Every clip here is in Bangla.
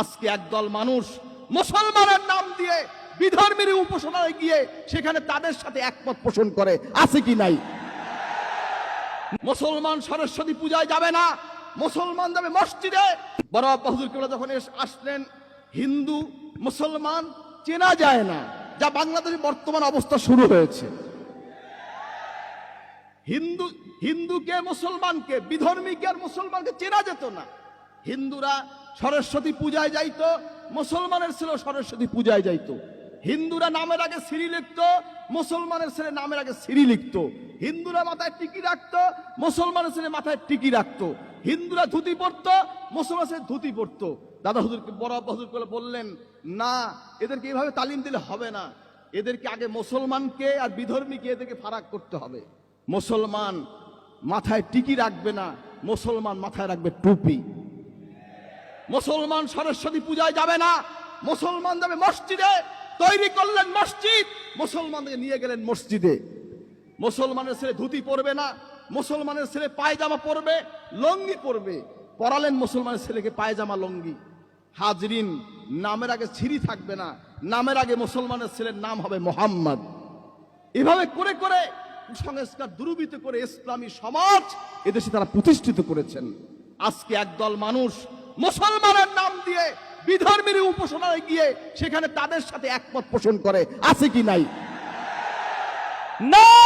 আজকে একদল মানুষ মুসলমানের নাম দিয়ে বিধর্মীর উপাসনায় গিয়ে সেখানে তাদের সাথে একমত পোষণ করে। আছে কি নাই? মুসলমান সরস্বতী পূজায় যাবে না। মুসলমান যাবে মসজিদে। বড় বাহাদুর কেবলা যখন আসলেন, হিন্দু, মুসলমান, চেনা যায় না যা বাংলাদেশের বর্তমান অবস্থা শুরু হয়েছে। হিন্দু, হিন্দুকে, মুসলমানকে, বিধর্মীকে আর মুসলমানকে চেনা যেত না। হিন্দুরা সরস্বতী পূজায় যাইত, মুসলমানের ছিল সরস্বতী পূজায় যাইত। হিন্দুরা নামের আগে সিঁড়ি লিখত, মুসলমানের ছেলে নামের আগে সিঁড়ি লিখত। হিন্দুরা মাথায় টিকি রাখত, মুসলমানের ছেলে মাথায় টিকি রাখত। হিন্দুরা ধুতি পরতো মুসলমান ছেলে ধুতি পরতো। দাদা হুজুরকে, বড় আব্বা হুজুর করে বললেন, না, এদেরকে এইভাবে তালিম দিলে হবে না। এদেরকে আগে মুসলমানকে আর বিধর্মীকে এদেরকে ফারাক করতে হবে। মুসলমান মাথায় টিকি রাখবে না, মুসলমান মাথায় রাখবে টুপি। মুসলমান সরস্বতী পূজায় যাবে না। মুসলমান যাবে মসজিদে। তৈরি করলেন মসজিদ। মুসলমানদের নিয়ে গেলেন মসজিদে। মুসলমানের ছেলে ধুতি পরবে না। মুসলমানের ছেলে পায়জামা পরবে, লঙ্গি পরবে। পরালেন মুসলমানের ছেলেকে পায়জামা, লঙ্গি। হাজরিন, নামের আগে ছিরি থাকবে না। নামের আগে মুসলমানের ছেলের নাম হবে মোহাম্মদ। এভাবে করে করে সংস্কার দুরুবিত করে ইসলামী সমাজ এদেশে তারা প্রতিষ্ঠিত করেছেন। আজকে একদল মানুষ মুসলমানের নাম দিয়ে বিধর্মীর উপাসনায় গিয়ে সেখানে তাদের সাথে একমত পোষণ করে, আছে কি নাই? নারা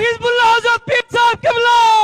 Hezbollah azad, pip time, come along!